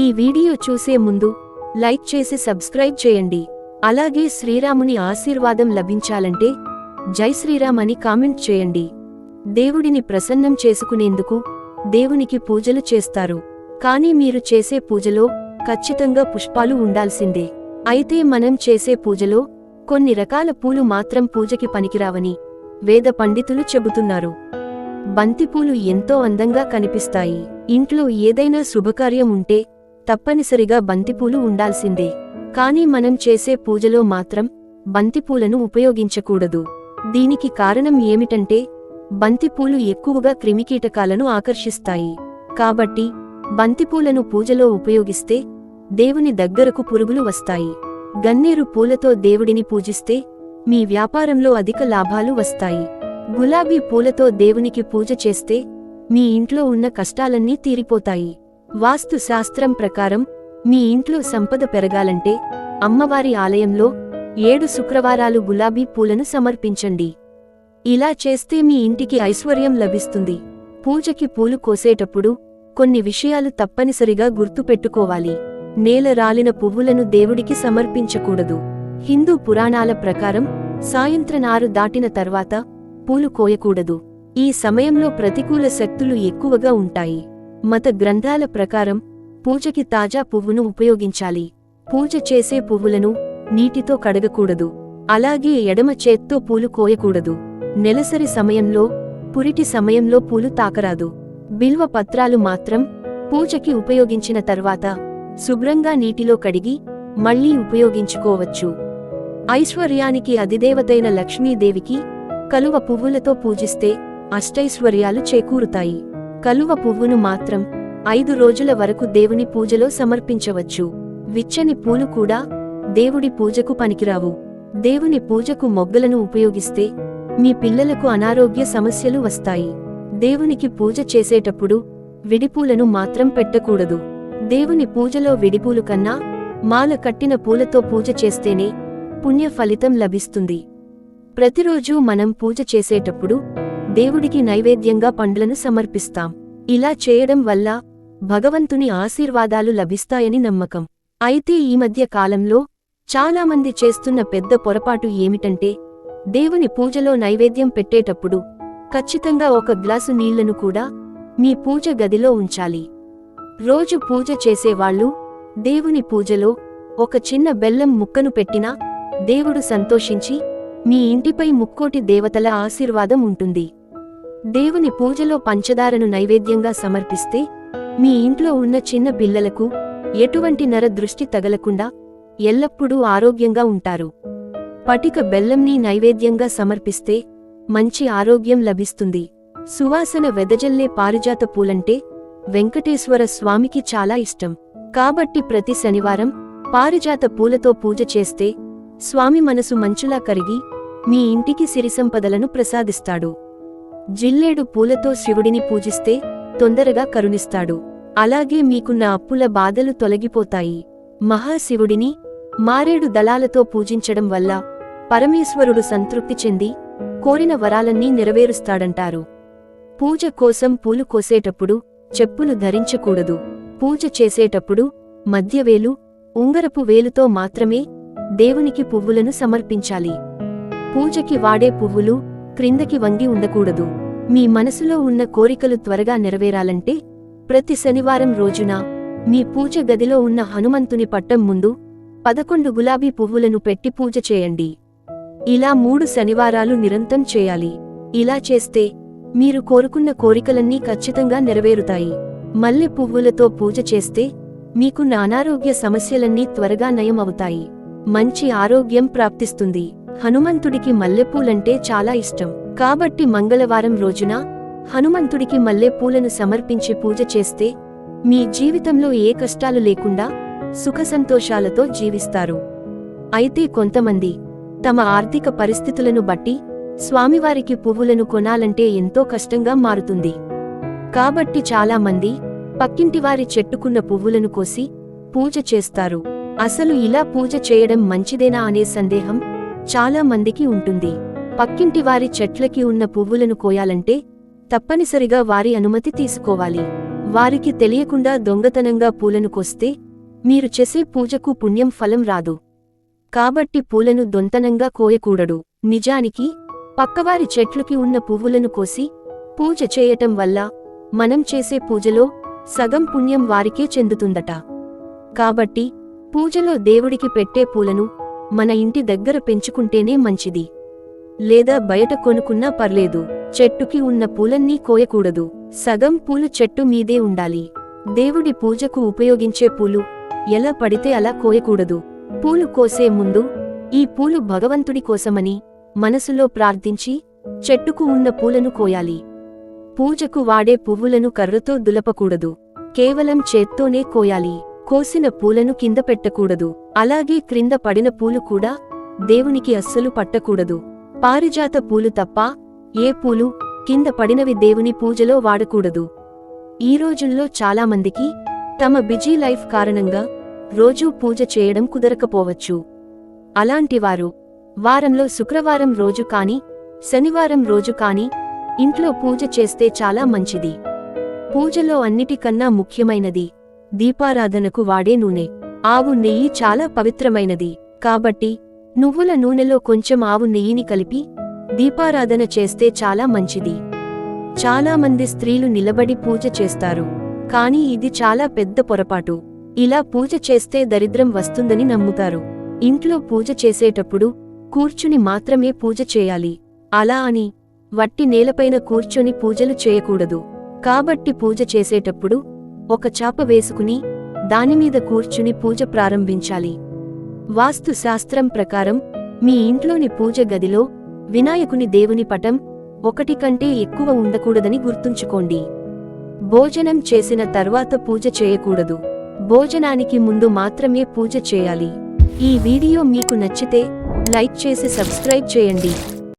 ఈ వీడియో చూసే ముందు లైక్ చేసి సబ్స్క్రైబ్ చేయండి. అలాగే శ్రీరాముని ఆశీర్వాదం లభించాలంటే జై శ్రీరామ్ అని కామెంట్ చేయండి. దేవుడిని ప్రసన్నం చేసుకునేందుకు దేవునికి పూజలు చేస్తారు. కానీ మీరు చేసే పూజలో ఖచ్చితంగా పుష్పాలు ఉండాల్సిందే. అయితే మనం చేసే పూజలో కొన్ని రకాల పూలు మాత్రం పూజకి పనికిరావని వేద పండితులు చెబుతున్నారు. బంతిపూలు ఎంతో అందంగా కనిపిస్తాయి. ఇంట్లో ఏదైనా శుభకార్యం ఉంటే తప్పనిసరిగా బంతిపూలు ఉండాల్సిందే. కానీ మనం చేసే పూజలో మాత్రం బంతిపూలను ఉపయోగించకూడదు. దీనికి కారణం ఏమిటంటే బంతిపూలు ఎక్కువగా క్రిమికీటకాలను ఆకర్షిస్తాయి. కాబట్టి బంతిపూలను పూజలో ఉపయోగిస్తే దేవుని దగ్గరకు పురుగులు వస్తాయి. గన్నేరు పూలతో దేవుడిని పూజిస్తే మీ వ్యాపారంలో అధిక లాభాలు వస్తాయి. గులాబీ పూలతో దేవునికి పూజ చేస్తే మీ ఇంట్లో ఉన్న కష్టాలన్నీ తీరిపోతాయి. వాస్తు శాస్త్రం ప్రకారం మీ ఇంట్లో సంపద పెరగాలంటే అమ్మవారి ఆలయంలో ఏడు శుక్రవారాలు గులాబీ పూలను సమర్పించండి. ఇలా చేస్తే మీ ఇంటికి ఐశ్వర్యం లభిస్తుంది. పూజకి పూలు కోసేటప్పుడు కొన్ని విషయాలు తప్పనిసరిగా గుర్తుపెట్టుకోవాలి. నేల రాలిన పువ్వులను దేవుడికి సమర్పించకూడదు. హిందూ పురాణాల ప్రకారం సాయంత్రనారు దాటిన తర్వాత పూలు కోయకూడదు. ఈ సమయంలో ప్రతికూల శక్తులు ఎక్కువగా ఉంటాయి. మత గ్రంథాల ప్రకారం పూజకి తాజా పువ్వును ఉపయోగించాలి. పూజ చేసే పువ్వులను నీటితో కడగకూడదు. అలాగే ఎడమ చేత్తో పూలు కోయకూడదు. నెలసరి సమయంలో పురిటి సమయంలో పూలు తాకరాదు. బిల్వ పత్రాలు మాత్రం పూజకి ఉపయోగించిన తర్వాత శుభ్రంగా నీటిలో కడిగి మళ్ళీ ఉపయోగించుకోవచ్చు. ఐశ్వర్యానికి అధిదేవతైన లక్ష్మీదేవికి కలువ పువ్వులతో పూజిస్తే అష్టైశ్వర్యాలు చేకూరుతాయి. కలువ పువ్వును మాత్రం ఐదు రోజుల వరకు దేవుని పూజలో సమర్పించవచ్చు. విచ్చని పూలు కూడా దేవుడి పూజకు పనికిరావు. దేవుని పూజకు మొగ్గలను ఉపయోగిస్తే మీ పిల్లలకు అనారోగ్య సమస్యలు వస్తాయి. దేవునికి పూజ చేసేటప్పుడు విడిపూలను మాత్రం పెట్టకూడదు. దేవుని పూజలో విడిపూలు కన్నా మాల కట్టిన పూలతో పూజ చేస్తేనే పుణ్య ఫలితం లభిస్తుంది. ప్రతిరోజూ మనం పూజ చేసేటప్పుడు దేవుడికి నైవేద్యంగా పండ్లను సమర్పిస్తాం. ఇలా చేయడం వల్ల భగవంతుని ఆశీర్వాదాలు లభిస్తాయని నమ్మకం. అయితే ఈ మధ్య కాలంలో చాలామంది చేస్తున్న పెద్ద పొరపాటు ఏమిటంటే దేవుని పూజలో నైవేద్యం పెట్టేటప్పుడు ఖచ్చితంగా ఒక గ్లాసు నీళ్ళను కూడా మీ పూజ గదిలో ఉంచాలి. రోజు పూజ చేసేవాళ్ళు దేవుని పూజలో ఒక చిన్న బెల్లం ముక్కను పెట్టినా దేవుడు సంతోషించి మీ ఇంటిపై ముక్కోటి దేవతల ఆశీర్వాదం ఉంటుంది. దేవుని పూజలో పంచదారను నైవేద్యంగా సమర్పిస్తే మీ ఇంట్లో ఉన్న చిన్న పిల్లలకు ఎటువంటి నర దృష్టి తగలకుండా ఎల్లప్పుడూ ఆరోగ్యంగా ఉంటారు. పటిక బెల్లంని నైవేద్యంగా సమర్పిస్తే మంచి ఆరోగ్యం లభిస్తుంది. సువాసన వెదజల్లే పారిజాత పూలంటే వెంకటేశ్వర స్వామికి చాలా ఇష్టం. కాబట్టి ప్రతి శనివారం పారిజాత పూలతో పూజ చేస్తే స్వామి మనసు మంచులా కరిగి మీ ఇంటికి సిరిసంపదలను ప్రసాదిస్తాడు. జిల్లేడు పూలతో శివుడిని పూజిస్తే తొందరగా కరుణిస్తాడు. అలాగే మీకున్న అప్పుల బాధలు తొలగిపోతాయి. మహాశివుడిని మారేడు దళాలతో పూజించడం వల్ల పరమేశ్వరుడు సంతృప్తి చెంది కోరిన వరాలన్నీ నెరవేరుస్తాడంటారు. పూజ కోసం పూలు కోసేటప్పుడు చెప్పులు ధరించకూడదు. పూజ చేసేటప్పుడు మధ్యవేలు ఉంగరపు వేలుతో మాత్రమే దేవునికి పువ్వులను సమర్పించాలి. పూజకి వాడే పువ్వులు క్రిందకి వంగి ఉండకూడదు. మీ మనసులో ఉన్న కోరికలు త్వరగా నెరవేరాలంటే ప్రతి శనివారం రోజున మీ పూజ గదిలో ఉన్న హనుమంతుని పట్టం ముందు పదకొండు గులాబీ పువ్వులను పెట్టి పూజ చేయండి. ఇలా మూడు శనివారాలు నిరంతం చేయాలి. ఇలా చేస్తే మీరు కోరుకున్న కోరికలన్నీ ఖచ్చితంగా నెరవేరుతాయి. మల్లె పువ్వులతో పూజ చేస్తే మీకున్న అనారోగ్య సమస్యలన్నీ త్వరగా నయం అవుతాయి మంచి ఆరోగ్యం ప్రాప్తిస్తుంది. హనుమంతుడికి మల్లెపూలంటే చాలా ఇష్టం. కాబట్టి మంగళవారం రోజున హనుమంతుడికి మల్లెపూలను సమర్పించి పూజ చేస్తే మీ జీవితంలో ఏ కష్టాలు లేకుండా సుఖ సంతోషాలతో జీవిస్తారు. అయితే కొంతమంది తమ ఆర్థిక పరిస్థితులను బట్టి స్వామివారికి పువ్వులను కొనాలంటే ఎంతో కష్టంగా మారుతుంది. కాబట్టి చాలామంది పక్కింటివారి చెట్టుకున్న పువ్వులను కోసి పూజ చేస్తారు. అసలు ఇలా పూజ చేయడం మంచిదేనా అనే సందేహం చాలా మందికి ఉంటుంది. పక్కింటివారి చెట్లకి ఉన్న పువ్వులను కోయాలంటే తప్పనిసరిగా వారి అనుమతి తీసుకోవాలి. వారికి తెలియకుండా దొంగతనంగా పూలను కోస్తే మీరు చేసే పూజకు పుణ్యం ఫలం రాదు. కాబట్టి పూలను దొంతనంగా కోయకూడడు నిజానికి పక్కవారి చెట్లుకి ఉన్న పువ్వులను కోసి పూజ చేయటం వల్ల మనం చేసే పూజలో సగం పుణ్యం వారికే చెందుతుందట. కాబట్టి పూజలో దేవుడికి పెట్టే పూలను మన ఇంటి దగ్గర పెంచుకుంటేనే మంచిది. లేదా బయట కొనుక్కున్నా పర్లేదు చెట్టుకి ఉన్న పూలన్నీ కోయకూడదు. సగం పూలు చెట్టు మీదే ఉండాలి. దేవుడి పూజకు ఉపయోగించే పూలు ఎలా పడితే అలా కోయకూడదు. పూలు కోసే ముందు ఈ పూలు భగవంతుడి కోసమని మనసులో ప్రార్థించి చెట్టుకు ఉన్న పూలను కోయాలి. పూజకు వాడే పువ్వులను కర్రతో దులపకూడదు. కేవలం చేత్తోనే కోయాలి. కోసిన పూలను కింద పెట్టకూడదు. అలాగే క్రింద పడిన పూలు కూడా దేవునికి అస్సలు పట్టకూడదు. పారిజాత పూలు తప్ప ఏ పూలు కింద పడినవి దేవుని పూజలో వాడకూడదు. ఈ రోజుల్లో చాలామందికి తమ బిజీ లైఫ్ కారణంగా రోజూ పూజ చేయడం కుదరకపోవచ్చు. అలాంటివారు వారంలో శుక్రవారం రోజు కాని శనివారం రోజు కాని ఇంట్లో పూజ చేస్తే చాలా మంచిది. పూజలో అన్నిటికన్నా ముఖ్యమైనది దీపారాధనకు వాడే నూనె. ఆవు నెయ్యి చాలా పవిత్రమైనది. కాబట్టి నువ్వుల నూనెలో కొంచెం ఆవు నెయ్యిని కలిపి దీపారాధన చేస్తే చాలా మంచిది. చాలా మంది స్త్రీలు నిలబడి పూజ చేస్తారు. కానీ ఇది చాలా పెద్ద పొరపాటు. ఇలా పూజ చేస్తే దరిద్రం వస్తుందని నమ్ముతారు. ఇంట్లో పూజ చేసేటప్పుడు కూర్చుని మాత్రమే పూజ చేయాలి. అలా అని వట్టి నేలపైన కూర్చొని పూజలు చేయకూడదు. కాబట్టి పూజ చేసేటప్పుడు ఒక చాప వేసుకుని దానిమీద కూర్చుని పూజ ప్రారంభించాలి. వాస్తు శాస్త్రం ప్రకారం మీ ఇంట్లోని పూజ గదిలో వినాయకుని దేవుని పటం ఒకటి కంటే ఎక్కువ ఉండకూడదని గుర్తుంచుకోండి. భోజనం చేసిన తర్వాత పూజ చేయకూడదు. భోజనానికి ముందు మాత్రమే పూజ చేయాలి. ఈ వీడియో మీకు నచ్చితే లైక్ చేసి సబ్స్క్రైబ్ చేయండి.